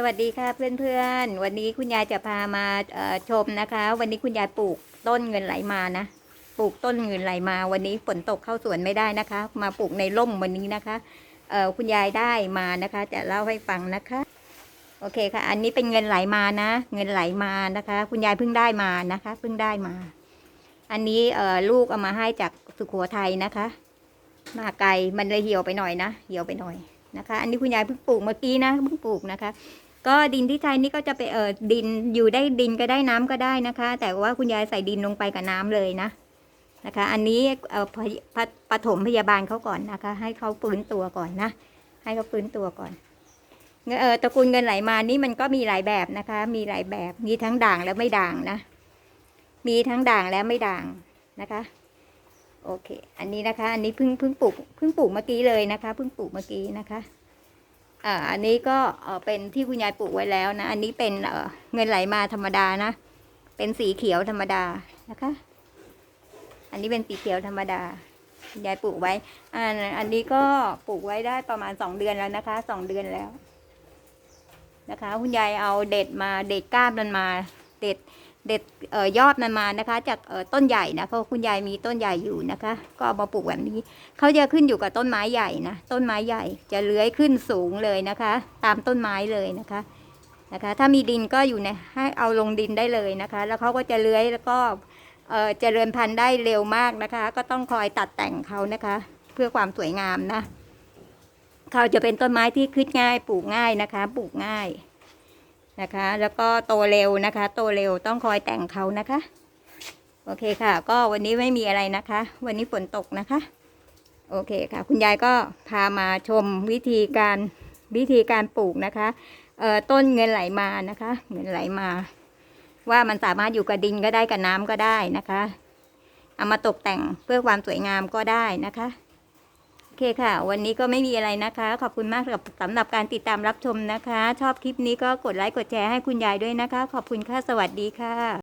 สวัสดีค่ะเพื่อนๆ วันนี้คุณยายจะพามาชมนะคะ วันนี้คุณยายปลูกต้นเงินไหลมานะปลูกต้นเงินไหลมา วันนี้ฝนตกเข้าสวนไม่ได้นะคะ มาปลูกในร่มวันนี้นะคะเคุณยายได้มานะคะ จะเล่าให้ฟังนะคะ โอเคค่ะ อันนี้เป็นเงินไหลมานะ เงินไหลมานะคะ คุณยายเพิ่งได้มานะคะเพิ่งได้มา อันนี้เลูกเอามาให้จากสุโขทัยนะคะ มาไกลมันเลยเหี่ยวไปหน่อยนะเหี่ยวไปหน่อยนะคะ อันนี้คุณยายเพิ่งปลูกเมื่อกี้นะเพิ่งปลูกนะคะ ก็ดินที่ใช้นี่ก็จะไปเออดินอยู่ได้ดินก็ได้น้ำก็ได้นะคะ แต่ว่าคุณยายใส่ดินลงไปกับน้ำเลยนะนะคะ อันนี้เออพปปฐมพยาบาลเขาก่อนนะคะ ให้เขาฟื้นตัวก่อนนะ ให้เขาฟื้นตัวก่อนเออตระกูลเงินไหลมานี่มันก็มีหลายแบบนะคะ มีหลายแบบมีทั้งด่างและไม่ด่างนะ มีทั้งด่างและไม่ด่างนะคะโอเค อันนี้นะคะ อันนี้เพิ่งเพิ่งปลูกเพิ่งปลูกเมื่อกี้เลยนะคะ เพิ่งปลูกเมื่อกี้นะคะ อ่าอันนี้ก็เป็นที่คุณยายปลูกไว้แล้วนะ อันนี้เป็นเงินไหลมาธรรมดานะ เป็นสีเขียวธรรมดานะคะ อันนี้เป็นสีเขียวธรรมดา คุณยายปลูกไว้อันอันนี้ก็ปลูกไว้ได้ประมาณสองเดือนแล้วนะคะสองเดือนแล้ว นะคะ คุณยายเอาเด็ดมาเด็ดก้านมันมา เด็ด เด็ดออยอดมันมานะคะ จากออต้นใหญ่นะเพราะคุณยายมีต้นใหญ่อยู่นะคะ ก็เอามาปลูกแบบนี้เขาจะขึ้นอยู่กับต้นไม้ใหญ่นะต้นไม้ใหญ่จะเลื้อยขึ้นสูงเลยนะคะ ตามต้นไม้เลยนะคะนะคะ ถ้ามีดินก็อยู่ในให้เอาลงดินได้เลยนะคะ แล้วเขาก็จะเลื้อยแล้วก็เจริญพันธุ์ได้เร็วมากนะคะ ก็ต้องคอยตัดแต่งเขานะคะ เพื่อความสวยงามนะเขาจะเป็นต้นไม้ที่ขึ้นง่ายปลูกง่ายนะคะ ปลูกง่าย นะคะ แล้วก็โตเร็วนะคะ โตเร็วต้องคอยแต่งเขานะคะ โอเคค่ะ ก็วันนี้ไม่มีอะไรนะคะ วันนี้ฝนตกนะคะ โอเคค่ะ คุณยายก็พามาชมวิธีการวิธีการปลูกนะคะเอ่อต้นเงินไหลมานะคะเงินไหลมา ว่ามันสามารถอยู่กับดินก็ได้กับน้ำก็ได้นะคะ เอามาตกแต่งเพื่อความสวยงามก็ได้นะคะ เคค่ะ วันนี้ก็ไม่มีอะไรนะคะ ขอบคุณมากสำหรับสำหรับการติดตามรับชมนะคะ ชอบคลิปนี้ก็กดไลค์กดแชร์ให้คุณยายด้วยนะคะ ขอบคุณค่ะ สวัสดีค่ะ